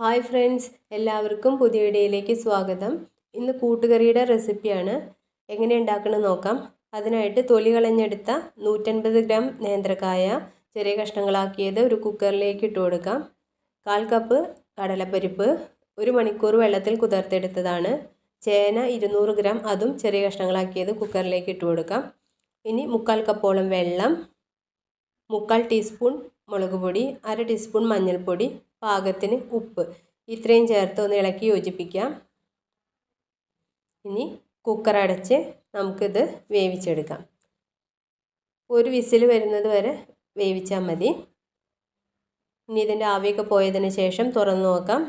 Hi friends എല്ലാവർക്കും പുതിയ വീഡിയോയിലേക്ക് സ്വാഗതം. ഇന്ന് കൂട്ടുകറിയുടെ റെസിപ്പിയാണ്. എങ്ങനെ ഉണ്ടാക്കണമെന്ന് നോക്കാം. അതിനായിട്ട് തൊലി കളഞ്ഞെടുത്ത നൂറ്റൻപത് ഗ്രാം നേന്ത്രക്കായ ചെറിയ കഷ്ണങ്ങളാക്കിയത് ഒരു കുക്കറിലേക്ക് ഇട്ട് കൊടുക്കാം. കാൽ കപ്പ് കടലപ്പരിപ്പ് ഒരു മണിക്കൂർ വെള്ളത്തിൽ കുതിർത്തെടുത്തതാണ്. ചേന ഇരുന്നൂറ് ഗ്രാം അതും ചെറിയ കഷ്ണങ്ങളാക്കിയത് കുക്കറിലേക്ക് ഇട്ട് കൊടുക്കാം. ഇനി മുക്കാൽ കപ്പോളം വെള്ളം മുക്കാൽ ടീസ്പൂൺ മുളക് പൊടി അര ടീസ്പൂൺ മഞ്ഞൾപ്പൊടി പാകത്തിന് ഉപ്പ്. ഇത്രയും ചേർത്ത് ഒന്ന് ഇളക്കി യോജിപ്പിക്കാം. ഇനി കുക്കർ അടച്ച് നമുക്കിത് വേവിച്ചെടുക്കാം. ഒരു വിസിൽ വരുന്നത് വരെ വേവിച്ചാൽ മതി. ഇനി ഇതിന്റെ ആവിയൊക്കെ പോയതിന് ശേഷം തുറന്നു നോക്കാം.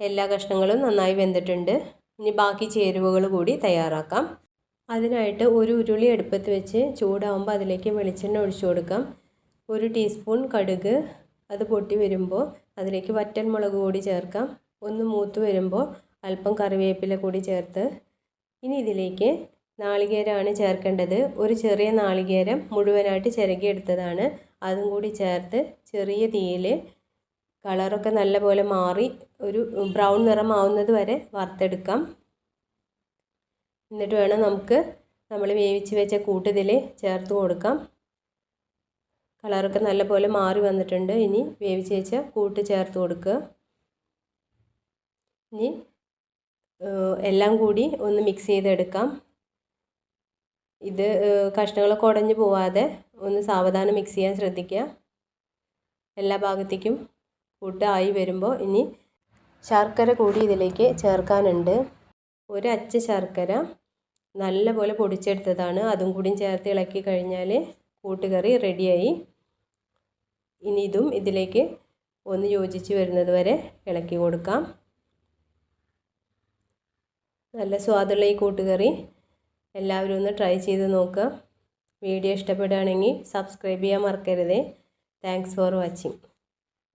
എല്ലാ കഷ്ണങ്ങളും നന്നായി വെന്തിട്ടുണ്ട്. ഇനി ബാക്കി ചേരുവകൾ കൂടി തയ്യാറാക്കാം. അതിനായിട്ട് ഒരു ഉരുളി അടുപ്പത്ത് വെച്ച് ചൂടാവുമ്പോൾ അതിലേക്ക് വെളിച്ചെണ്ണ ഒഴിച്ചു കൊടുക്കാം. ഒരു ടീസ്പൂൺ കടുക് അത് പൊട്ടി വരുമ്പോൾ അതിലേക്ക് വറ്റൽ മുളക് കൂടി ചേർക്കാം. ഒന്ന് മൂത്ത് വരുമ്പോൾ അല്പം കറിവേപ്പില കൂടി ചേർത്ത് ഇനി ഇതിലേക്ക് നാളികേരമാണ് ചേർക്കേണ്ടത്. ഒരു ചെറിയ നാളികേരം മുഴുവനായിട്ട് ചിരകിയെടുത്തതാണ്. അതും കൂടി ചേർത്ത് ചെറിയ തീയിൽ കളറൊക്കെ നല്ലപോലെ മാറി ഒരു ബ്രൗൺ നിറമാവുന്നത് വരെ വറുത്തെടുക്കാം. എന്നിട്ട് വേണം നമുക്ക് നമ്മൾ വേവിച്ച് വെച്ച കൂട്ടിതിൽ ചേർത്ത് കൊടുക്കാം. കളറൊക്കെ നല്ലപോലെ മാറി വന്നിട്ടുണ്ട്. ഇനി വേവിച്ച് വെച്ച കൂട്ട് ചേർത്ത് കൊടുക്കുക. ഇനി എല്ലാം കൂടി ഒന്ന് മിക്സ് ചെയ്തെടുക്കാം. ഇത് കഷ്ണങ്ങളൊക്കെ ഉടഞ്ഞു പോവാതെ ഒന്ന് സാവധാനം മിക്സ് ചെയ്യാൻ ശ്രദ്ധിക്കുക. എല്ലാ ഭാഗത്തേക്കും കൂട്ട് ആയി വരുമ്പോൾ ഇനി ശർക്കര കൂടി ഇതിലേക്ക് ചേർക്കാനുണ്ട്. ഒരു അച്ച ശർക്കര നല്ലപോലെ പൊടിച്ചെടുത്തതാണ്. അതും കൂടി ചേർത്ത് ഇളക്കി കഴിഞ്ഞാൽ കൂട്ടുകറി റെഡിയായി ഇനി ഇതും ഇതിലേക്ക് ഒന്ന് യോജിച്ച് വരുന്നത് വരെ ഇളക്കി കൊടുക്കാം. നല്ല സ്വാദുള്ള ഈ കൂട്ടുകറി. എല്ലാവരും ഒന്ന് ട്രൈ ചെയ്ത് നോക്കുക വീഡിയോ ഇഷ്ടപ്പെടുകയാണെങ്കിൽ സബ്സ്ക്രൈബ് ചെയ്യാൻ മറക്കരുതേ. Thanks for watching